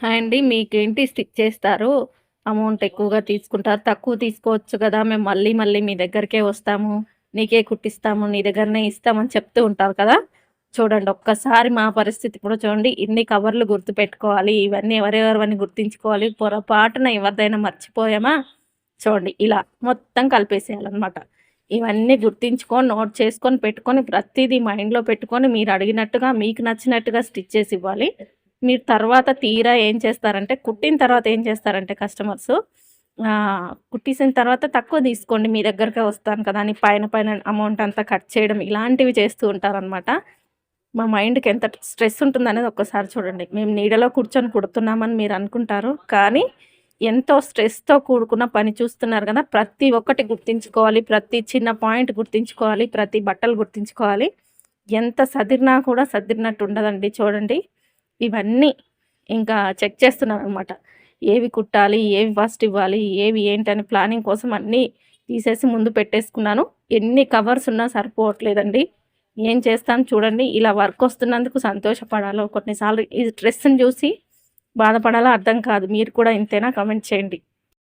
Hi అండి మీకేంటి stitch చేస్తారు? అమౌంట్ ఎక్కువగా తీసుకుంటారు తక్కువ తీసుకోవచ్చు కదా మేము మళ్ళీ మళ్ళీ మీ దగ్గరికే వస్తాము నీకే కుట్టిస్తాము నీ దగ్గరనే ఇస్తామని చెప్తూ ఉంటారు కదా? చూడండి ఒక్కసారి మా పరిస్థితి కూడా చూడండి ఇన్ని కవర్లు గుర్తు పెట్టుకోవాలి ఇవన్నీ ఎవరెవరివన్నీ గుర్తించుకోవాలి పొరపాటున ఎవరిదైనా మర్చిపోయామా? చూడండి ఇలా మొత్తం కలిపేసేయాలన్నమాట. ఇవన్నీ గుర్తించుకొని నోట్ చేసుకొని పెట్టుకొని ప్రతిదీ మైండ్లో పెట్టుకొని మీరు అడిగినట్టుగా మీకు నచ్చినట్టుగా స్టిచ్ చేసి ఇవ్వాలి. మీరు తర్వాత తీరా ఏం చేస్తారంటే కుట్టిన తర్వాత ఏం చేస్తారంటే కస్టమర్స్ కుట్టేసిన తర్వాత తక్కువ తీసుకోండి మీ దగ్గరకే వస్తాను కదా అని పైన పైన అమౌంట్ అంతా కట్ చేయడం ఇలాంటివి చేస్తూ ఉంటారనమాట మా మైండ్కి ఎంత స్ట్రెస్ ఉంటుందనేది ఒక్కసారి చూడండి. మేము నీడలో కూర్చొని కుడుతున్నామని మీరు అనుకుంటారు కానీ ఎంతో స్ట్రెస్తో కూడుకున్న పని చూస్తున్నారు కదా ప్రతి ఒక్కటి గుర్తించుకోవాలి ప్రతి చిన్న పాయింట్ గుర్తించుకోవాలి ప్రతి బట్టలు గుర్తించుకోవాలి. ఎంత సదిరినా కూడా సదిరినట్టు ఉండదండి చూడండి. ఇవన్నీ ఇంకా చెక్ చేస్తున్నాను అనమాట ఏవి కుట్టాలి ఏవి ఫస్ట్ ఇవ్వాలి ఏవి ఏంటని ప్లానింగ్ కోసం అన్నీ తీసేసి ముందు పెట్టేసుకున్నాను. ఎన్ని కవర్స్ ఉన్నా సరిపోవట్లేదండి. ఏం చేస్తాను చూడండి. ఇలా వర్క్ వస్తున్నందుకు సంతోషపడాలో కొన్నిసార్లు ఈ డ్రెస్ని చూసి బాధపడాలో అర్థం కాదు. మీరు కూడా ఇంతేనా కమెంట్ చేయండి.